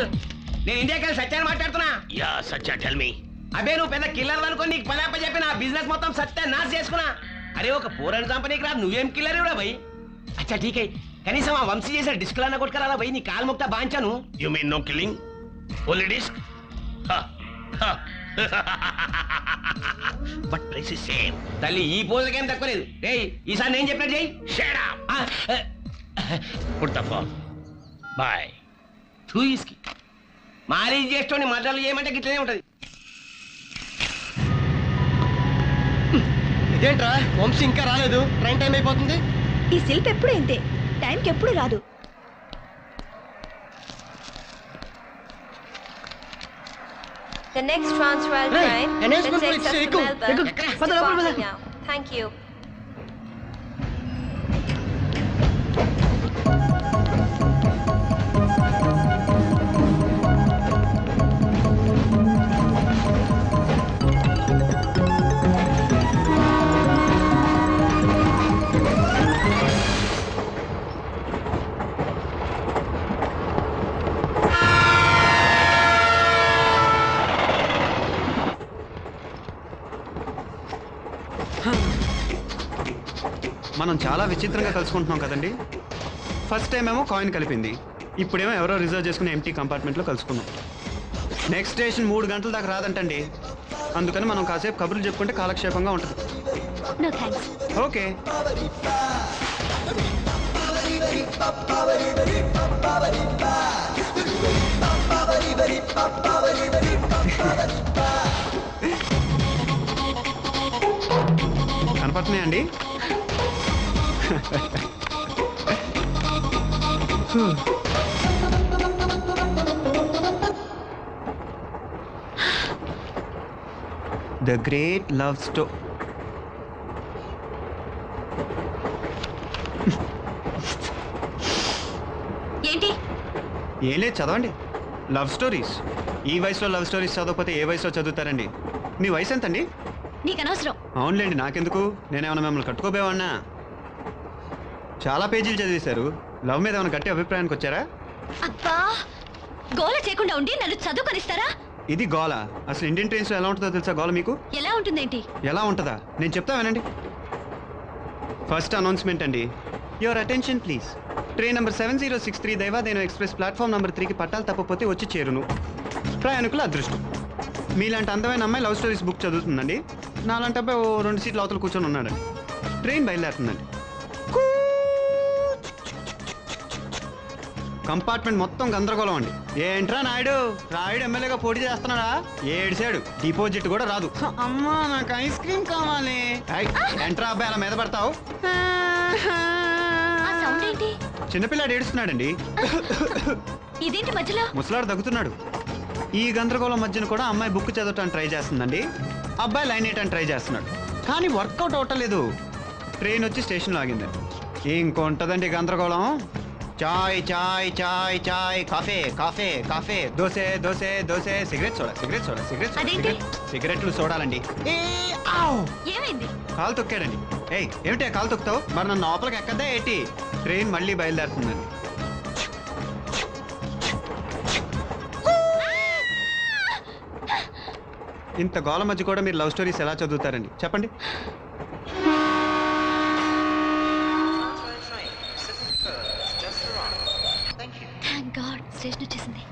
Uncle నేను ఇండియాకి వెళ్ళి సత్యాన్ని మాట్లాడుతున్నా. యా సచ్చా టెల్ మీ అబే నువ్వు పెద్ద కిల్లర్ అనుకో నీకు పని చెప్పి నా బిజినెస్ మొత్తం సత్య నాశ చేసుకున్నా. అరే ఒక పూరని చంపనీకి రాదు నువ్వేం కిల్లర్ ఇవ్వడా భయ్ అచ్చా ఠీక్ కనీసం ఆ వంశీ చేసిన డిస్కులు అన్న కొట్టుకురా భయ్ నీ కాలు ముక్త బాంచాను. You mean no killing only disk but price is same తల్లి ఈ పోజులకేం తక్కువ లేదు. రే ఈసారి నేను చెప్పినట్టు up put the phone by two marriage చేసుకోండి మదర్లు చేయమంటే గిట్లనే ఉంటుంది. ఇదేంట్రా? వంశీ ఇంకా రాలేదు. ట్రైన్ టైం అయిపోతుంది. ఈ శిల్ప ఎప్పుడైంది టైంకి ఎప్పుడు రాదు? The next transfer train hey, is set to Melbourne. Thank you. మనం చాలా విచిత్రంగా కలుసుకుంటున్నాం కదండి. ఫస్ట్ టైం ఏమో కాయిన్ కలిపింది. ఇప్పుడేమో ఎవరో రిజర్వ్ చేసుకుని ఎంటీ కంపార్ట్మెంట్లో కలుసుకున్నాం. నెక్స్ట్ స్టేషన్ మూడు గంటల దాకా రాదంటండి. అందుకని మనం కాసేపు కబుర్లు చెప్పుకుంటే కాలక్షేపంగా ఉంటుంది. ఓకే కనపడుతున్నాయండి ద గ్రేట్ లవ్ స్టో ఏంటి? ఏం లేదు చదవండి. లవ్ స్టోరీస్ ఈ వయసులో లవ్ స్టోరీస్ చదవకపోతే ఏ వయసులో చదువుతారండి? మీ వయసు ఎంతండి? నీకు అనవసరం. అవునులేండి నాకెందుకు? నేనేమన్నా మిమ్మల్ని కట్టుకోబోవన్నా చాలా పేజీలు చదివేశారు. లవ్ మీద ఏమైనా గట్టి అభిప్రాయానికి వచ్చారా? అబ్బా గోల చేయకుండా ఉండి నన్ను చదువుకొనిస్తారా? ఇది గోల. అసలు ఇండియన్ ట్రైన్స్లో ఎలా ఉంటుందో తెలుసా గోల మీకు? ఎలా ఉంటుందేంటి? ఎలా ఉంటుందా? నేను చెప్తా వినండి. ఫస్ట్ అనౌన్స్మెంట్ అండి. Your attention please train number seven zero six three దైవాదేను express platform number త్రీకి పట్టాలు తప్పపోతే వచ్చి చేరును. ప్రయాణికుల అదృష్టం. మీలాంటి అందమైన అమ్మాయి లవ్ స్టోరీస్ బుక్ చదువుతుందండి. నాలాంటి అబ్బాయి ఓ రెండు సీట్లు అవతల కూర్చొని ఉన్నాడండి. ట్రైన్ బయలుదేరుతుందండి. కంపార్ట్మెంట్ మొత్తం గందరగోళం అండి. ఏంట్రా నాయుడు? రాయుడు ఎమ్మెల్యేగా పోటీ చేస్తున్నాడా? ఏడిసాడు డిపాజిట్ కూడా రాదు. అమ్మా నాకు ఐస్ క్రీమ్ కావాలి. ఏంట్రా అబ్బాయి అలా మీద పడతావు? ఆ సౌండ్ ఏంటి? చిన్నపిల్లాడు ఏడుస్తున్నాడండి. ఇదేంటి మధ్యలో? ముసలాడు దగ్గుతున్నాడు. ఈ గందరగోళం మధ్యన కూడా అమ్మాయి బుక్ చదవటానికి ట్రై చేస్తుందండి. అబ్బాయి లైన్ వేయటానికి ట్రై చేస్తున్నాడు. కానీ వర్కౌట్ అవటలేదు ట్రైన్ వచ్చి స్టేషన్లో ఆగిందండి. ఇంకొంటదండి గందరగోళం? చాయ్ చాయ్ చాయ్ చాయ్ coffee coffee coffee dosa dosa dosa cigarette soda cigarette soda cigarette soda, అదేంటి? సిగరెట్ సిగరెట్లు చూడాలండి ఏ ఆవ్! ఏమైంది? కాలు తొక్కాడండి. ఏయ్ ఏమిటి కాలు తొక్కుతావు? మరి నన్ను లోపలికి ఎక్కద్దా ఏంటి? ట్రైన్ మళ్ళీ బయలుదేరుతుందండి. ఇంత గోల మధ్య కూడా మీరు లవ్ స్టోరీస్ ఎలా చదువుతారండి? చెప్పండి. స్టేషన్ వచ్చేసింది